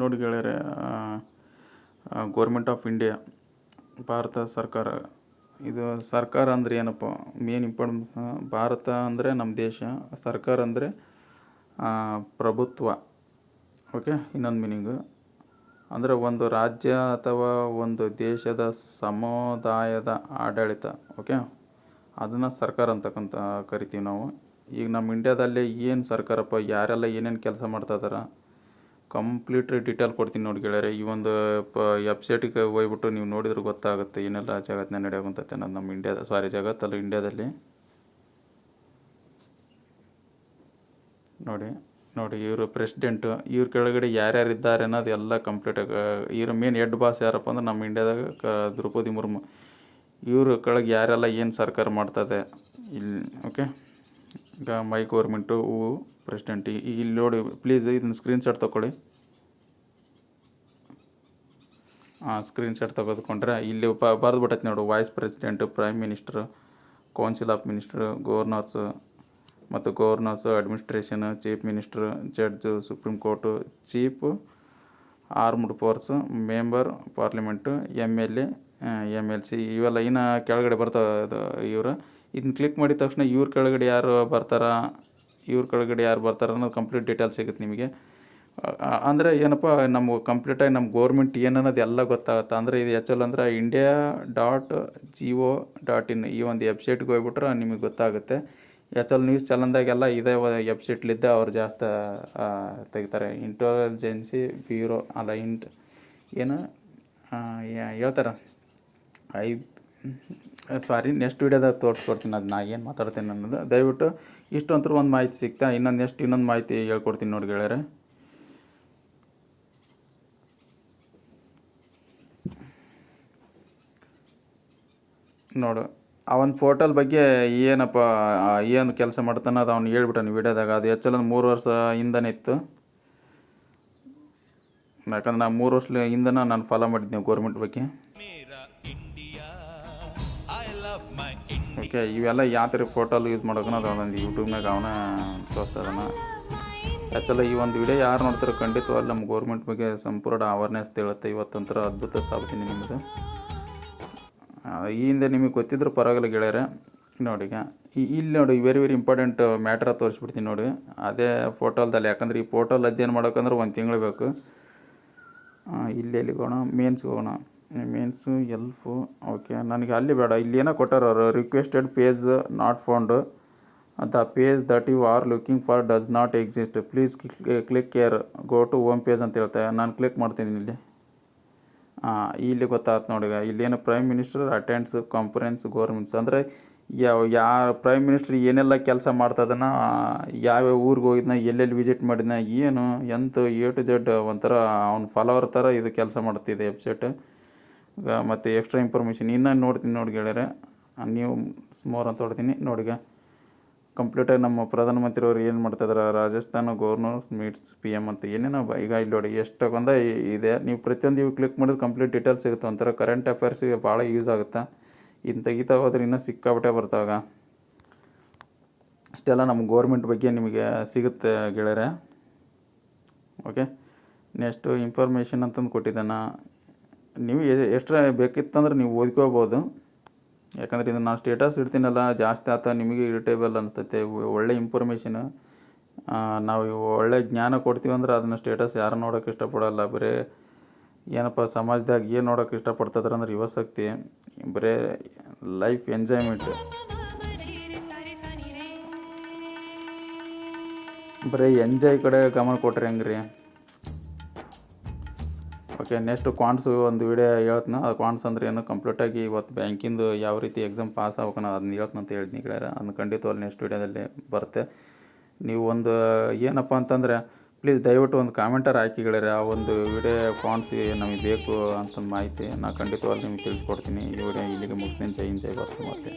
ನೋಡಿ ಗೆಳೆಯರೆ government of India Bharat ಸರ್ಕಾರ. ಇದು ಸರ್ಕಾರ ಅಂದರೆ ಏನಪ್ಪ? ಮೇನ್ ಇಂಪಾರ್ಟೆಂಟ್ ಭಾರತ ಅಂದರೆ ನಮ್ಮ ದೇಶ, ಸರ್ಕಾರ ಅಂದರೆ ಪ್ರಭುತ್ವ. ಓಕೆ ಇನ್ನೊಂದು ಮೀನಿಂಗು ಅಂದರೆ ಒಂದು ರಾಜ್ಯ ಅಥವಾ ಒಂದು ದೇಶದ ಸಮುದಾಯದ ಆಡಳಿತ. ಓಕೆ ಅದನ್ನು ಸರ್ಕಾರ ಅಂತಕ್ಕಂಥ ಕರಿತೀವಿ ನಾವು. ಈಗ ನಮ್ಮ ಇಂಡ್ಯಾದಲ್ಲಿ ಏನು ಸರ್ಕಾರಪ್ಪ? ಯಾರೆಲ್ಲ ಏನೇನು ಕೆಲಸ ಮಾಡ್ತಾ ಇದಾರೆ? ಕಂಪ್ಲೀಟ್ ಡೀಟೇಲ್ ಕೊಡ್ತೀನಿ ನೋಡಿ ಗೆಳೆಯರೆ. ಈ ಒಂದು, ಪ ವೆಬ್ಸೈಟಿಗೆ ಹೋಗ್ಬಿಟ್ಟು ನೀವು ನೋಡಿದ್ರೆ ಗೊತ್ತಾಗುತ್ತೆ ಏನೆಲ್ಲ ಜಗತ್ತಿನ ನಡೆಯೋಂಥದ್ದು ಅನ್ನೋದು ನಮ್ಮ ಇಂಡಿಯಾದ ಸಾರಿ ಜಗತ್ತಲ್ಲ ಇಂಡಿಯಾದಲ್ಲಿ ನೋಡಿ ನೋಡಿ, ಇವರು ಪ್ರೆಸಿಡೆಂಟು ಇವ್ರ ಕೆಳಗಡೆ ಯಾರ್ಯಾರು ಇದ್ದಾರೆ ಅನ್ನೋದು ಎಲ್ಲ ಕಂಪ್ಲೀಟಾಗಿ ಇವ್ರ ಮೇನ್ ಹೆಡ್ ಬಾಸ್ ಯಾರಪ್ಪ ಅಂದ್ರೆ ನಮ್ಮ ಇಂಡಿಯಾದಾಗ ಕ, ದ್ರೌಪದಿ ಮುರ್ಮು. ಇವ್ರ ಕೆಳಗೆ ಯಾರೆಲ್ಲ ಏನು ಸರ್ಕಾರ ಮಾಡ್ತದೆ ಇಲ್ಲಿ ಓಕೆ ಈಗ ಮೈ ಗೌರ್ಮೆಂಟು ಹೂ ಪ್ರೆಸಿಡೆಂಟ್ ಇಲ್ಲಿ ನೋಡಿ ಪ್ಲೀಸ್ ಇದನ್ನ ಸ್ಕ್ರೀನ್ಶಾಟ್ ತೊಗೊಳ್ಳಿ ಹಾಂ ಸ್ಕ್ರೀನ್ಶಾಟ್ ತೆಗೆದುಕೊಂಡ್ರೆ ಇಲ್ಲಿ ಬರೆದು ಬಿಟ್ಟೈತೆ ನೋಡು vice president prime minister council of minister governors ಮತ್ತು governors administration chief minister judge supreme court chief armed force member parliament M L A M L C ಇವೆಲ್ಲ ಇನ್ನು ಕೆಳಗಡೆ ಬರ್ತಾವೆ ಇವರು. ಇದನ್ನ ಕ್ಲಿಕ್ ಮಾಡಿದ ತಕ್ಷಣ ಇವ್ರ ಕೆಳಗಡೆ ಯಾರು ಬರ್ತಾರ? ಇವ್ರ ಕೆಳಗಡೆ ಯಾರು ಬರ್ತಾರೆ ಅನ್ನೋದು ಕಂಪ್ಲೀಟ್ ಡೀಟೇಲ್ಸ್ ಸಿಗುತ್ತೆ ನಿಮಗೆ. ಅಂದರೆ ಏನಪ್ಪ, ನಮ್ಮ ಕಂಪ್ಲೀಟಾಗಿ ನಮ್ಮ ಗೋರ್ಮೆಂಟ್ ಏನು ಅನ್ನೋದು ಎಲ್ಲ ಗೊತ್ತಾಗುತ್ತೆ. ಅಂದರೆ ಇದು ಆ್ಯಕ್ಚುಲ್ ಅಂದ್ರೆ India dot G O dot in ಈ ಒಂದು ವೆಬ್ಸೈಟ್ಗೆ ಹೋಗ್ಬಿಟ್ರೆ ನಿಮಗೆ ಗೊತ್ತಾಗುತ್ತೆ. ಆ್ಯಕ್ಚುಲ್ ನ್ಯೂಸ್ ಚಾನಲ್ದಾಗೆಲ್ಲ ಇದೇ ವೆಬ್ಸೈಟ್ಲಿದ್ದ ಅವ್ರು ಜಾಸ್ತಿ ತೆಗಿತಾರೆ. ಇಂಟೆಲಿಜೆನ್ಸಿ ಬ್ಯೂರೋ ಅಲ್ಲ ಇಂಟ್ ಏನು? ಹೇಳ್ತಾರೆ? ಐ ಸಾರಿ ನೆಕ್ಸ್ಟ್ ವೀಡಿಯೋದಾಗ ತೋರಿಸ್ಕೊಡ್ತೀನಿ. ಅದು ನಾ ಏನು ಮಾತಾಡ್ತೀನಿ ಅನ್ನೋದು. ದಯವಿಟ್ಟು ಇಷ್ಟು ಅಂತೂ ಒಂದು ಮಾಹಿತಿ ಸಿಗ್ತಾ, ಇನ್ನೊಂದು ನೆಕ್ಸ್ಟ್ ಇನ್ನೊಂದು ಮಾಹಿತಿ ಹೇಳ್ಕೊಡ್ತೀನಿ ನೋಡಿ ಗೆಳೆಯರೆ. ನೋಡು, ಅವನ ಫೋಟೋಲ್ ಬಗ್ಗೆ ಏನಪ್ಪ ಏನು ಕೆಲಸ ಮಾಡ್ತಾನೆ ಅದು ಅವ್ನು ಹೇಳ್ಬಿಟ್ಟಾನೆ ವಿಡಿಯೋದಾಗ. ಅದು ಹೆಚ್ಚಲ್ಲ ಮೂರು ವರ್ಷ ಹಿಂದನೇ ಇತ್ತು. ಯಾಕಂದ್ರೆ ನಾನು ಮೂರು ವರ್ಷ ಹಿಂದನ ನಾನು ಫಾಲೋ ಮಾಡಿದ್ದೆ ಗೌರ್ಮೆಂಟ್ ಬಗ್ಗೆ. ಓಕೆ ಇವೆಲ್ಲ ಯಾವ ಥರ ಫೋಟೋಲ್ ಯೂಸ್ ಮಾಡೋಕನ ಅದು ಒಂದೊಂದು ಯೂಟ್ಯೂಬ್ನಾಗ ಅವನ ತೋರಿಸ್ತದನ ಆ್ಯಕ್ಚುಲ ಈ ಒಂದು ವಿಡಿಯೋ ಯಾರು ನೋಡ್ತಾರೆ ಖಂಡಿತವಾಗಿ ನಮ್ಮ ಗೌರ್ಮೆಂಟ್ ಬಗ್ಗೆ ಸಂಪೂರ್ಣ ಅವೇರ್ನೆಸ್ ತಿಳುತ್ತೆ. ಇವತ್ತಂತರ ಅದ್ಭುತ ಸಾಬೀನಿ ನಿಮ್ಮದು ಈ ಹಿಂದೆ ನಿಮಗೆ ಗೊತ್ತಿದ್ರು ಪರವಾಗಿಲ್ಲ ಗೆಳೆಯರೆ. ನೋಡಿ ಈಗ ಇಲ್ಲಿ ನೋಡಿ ವೆರಿ ವೆರಿ ಇಂಪಾರ್ಟೆಂಟ್ ಮ್ಯಾಟ್ರ ತೋರಿಸ್ಬಿಡ್ತೀನಿ ನೋಡಿ. ಅದೇ ಫೋಟೋಲ್ದಲ್ಲಿ ಯಾಕಂದ್ರೆ ಈ ಫೋಟೋಲ್ಲಿ ಅಧ್ಯಯನ ಮಾಡೋಕಂದ್ರೆ ಒಂದು ತಿಂಗಳು ಬೇಕು. ಇಲ್ಲಿ ಎಲ್ಲಿಗೆ ಹೋಗೋಣ ಮೇನ್ಸ್ಗೆ ಹೋಗೋಣ ಮೇನ್ಸು ಎಲ್ಫು ಓಕೆ ನನಗೆ ಅಲ್ಲಿ ಬೇಡ. ಇಲ್ಲಿ ಏನೋ ಕೊಟ್ಟಾರ ಅವರು. Requested page not found the page that you are looking for does not exist please click here go to home page ಅಂತ ಹೇಳ್ತಾರೆ ನಾನು ಕ್ಲಿಕ್ ಮಾಡ್ತೀನಿ ಇಲ್ಲಿ. ಹಾಂ ಇಲ್ಲಿ ಗೊತ್ತಾಯ್ತು ನೋಡಿ ಇಲ್ಲೇನು prime minister attends conference governments ಅಂದರೆ ಯಾವ ಯಾವ ಪ್ರೈಮ್ ಮಿನಿಸ್ಟರ್ ಏನೆಲ್ಲ ಕೆಲಸ ಮಾಡ್ತದನ ಯಾವ್ಯಾವ ಊರಿಗೆ ಹೋಗಿದ್ನ, ಎಲ್ಲೆಲ್ಲಿ ವಿಸಿಟ್ ಮಾಡಿದ್ನ, ಏನು, ಎಂತ ಎ ಟು ಜೆಡ್ ಒಂಥರ ಅವ್ನು ಫಾಲೋವರ್ ಥರ ಇದು ಕೆಲಸ ಮಾಡ್ತಿದೆ ವೆಬ್ಸೈಟ್ ಮತ್ತು ಎಕ್ಸ್ಟ್ರಾ ಇನ್ಫಾರ್ಮೇಷನ್ ಇನ್ನೂ ನೋಡ್ತೀನಿ ನೋಡಿ ಗೆಳೆಯರೆ. ನೀವು ಸ್ಮೋರ್ ಅಂತ ಹೊಡ್ತೀನಿ ನೋಡಿಗ ಕಂಪ್ಲೀಟಾಗಿ ನಮ್ಮ ಪ್ರಧಾನಮಂತ್ರಿ ಅವರು ಏನು ಮಾಡ್ತಾಯಿದ್ದಾರೆ Rajasthan governor meets P M ಅಂತ. ಏನೇನೋ ಈಗ ಇಲ್ಲಿ ನೋಡಿ ಎಷ್ಟೊಂದ ಇದೆ. ನೀವು ಪ್ರತಿಯೊಂದು ಇವು ಕ್ಲಿಕ್ ಮಾಡಿದ್ರೆ ಕಂಪ್ಲೀಟ್ ಡೀಟೇಲ್ಸ್ ಸಿಗುತ್ತೆ. ಒಂಥರ ಕರೆಂಟ್ ಅಫೇರ್ಸಿಗೆ ಭಾಳ ಯೂಸ್ ಆಗುತ್ತೆ. ಇನ್ನು ತೆಗಿತಾ ಹೋದ್ರೆ ಇನ್ನೂ ಸಿಕ್ಕಾಬಿಟ್ಟೆ ಬರ್ತಾವಾಗ ಇಷ್ಟೆಲ್ಲ ನಮ್ಮ ಗೋರ್ಮೆಂಟ್ ಬಗ್ಗೆ ನಿಮಗೆ ಸಿಗುತ್ತೆ ಗೆಳೆಯರೆ. ಓಕೆ ನೆಕ್ಸ್ಟು ಇನ್ಫಾರ್ಮೇಷನ್ ಅಂತಂದು ಕೊಟ್ಟಿದ್ದಾನ ನೀವು ಎಕ್ಸ್ಟ್ರಾ ಬೇಕಿತ್ತಂದ್ರೆ ನೀವು ಓದ್ಕೋಬೋದು. ಯಾಕಂದ್ರೆ ಇದು ನಾನು ಸ್ಟೇಟಸ್ ಇಡ್ತೀನಲ್ಲ, ಜಾಸ್ತಿ ಆತ ನಿಮಗೆ ಇರಿಟೇಬಲ್ ಅನಿಸ್ತೈತೆ ಒಳ್ಳೆ ಇನ್ಫಾರ್ಮೇಷನ್ ನಾವು ಒಳ್ಳೆ ಜ್ಞಾನ ಕೊಡ್ತೀವಿ ಅಂದ್ರೆ ಅದನ್ನ ಸ್ಟೇಟಸ್ ಯಾರು ನೋಡೋಕೆ ಇಷ್ಟಪಡೋಲ್ಲ. ಬರೀ ಏನಪ್ಪ ಸಮಾಜದಾಗ ಏನು ನೋಡೋಕೆ ಇಷ್ಟಪಡ್ತದ್ರೆ ಅಂದ್ರೆ ಯುವಶಕ್ತಿ ಬರೀ ಲೈಫ್ ಎಂಜಾಯ್ಮೆಂಟ್ ಬರೀ ಎಂಜಾಯ್ ಕಡೆ ಗಮನ ಕೊಟ್ರಿ ಹೆಂಗೆ ಓಕೆ ನೆಕ್ಸ್ಟ್ ಕ್ವಾಂಟ್ಸ್ ಒಂದು ವಿಡಿಯೋ ಹೇಳ್ತೀನಿ. ಅದು ಕ್ವಾಂಟ್ಸ್ ಅಂದ್ರೆ ಏನು? ಕಂಪ್ಲೀಟಾಗಿ ಇವತ್ತು ಬ್ಯಾಂಕಿಂದು ಯಾವ ರೀತಿ ಎಕ್ಸಾಮ್ ಪಾಸ್ ಆಗ್ಬೇಕನ್ನ ಅದನ್ನ ಹೇಳ್ತೀನಿ ಅಂತ ಹೇಳ್ತೀನಿ ಗೆಳೆಯರ ಅದನ್ನ ಖಂಡಿತವಾಗಿ ನೆಕ್ಸ್ಟ್ ವಿಡಿಯೋದಲ್ಲಿ ಬರುತ್ತೆ. ನೀವು ಒಂದು, ಏನಪ್ಪ ಅಂತಂದರೆ ಪ್ಲೀಸ್ ದಯವಿಟ್ಟು ಒಂದು ಕಾಮೆಂಟರ್ ಹಾಕಿ ಆ ಒಂದು ವಿಡಿಯೋ ಕ್ವಾಂಟ್ಸ್ ನಮಗೆ ಬೇಕು ಅಂತ ಮಾಹಿತಿ ನಾನು ಖಂಡಿತವಾಗಿ ನಿಮಗೆ ತಿಳಿಸ್ಕೊಡ್ತೀನಿ. ಈ ವಿಡಿಯೋ ಇಲ್ಲಿಗೆ ಮುಗಿಸ್ತೀನಿ. ಜೈ ಜೈ ಬರ್ತೀನಿ ಮತ್ತೆ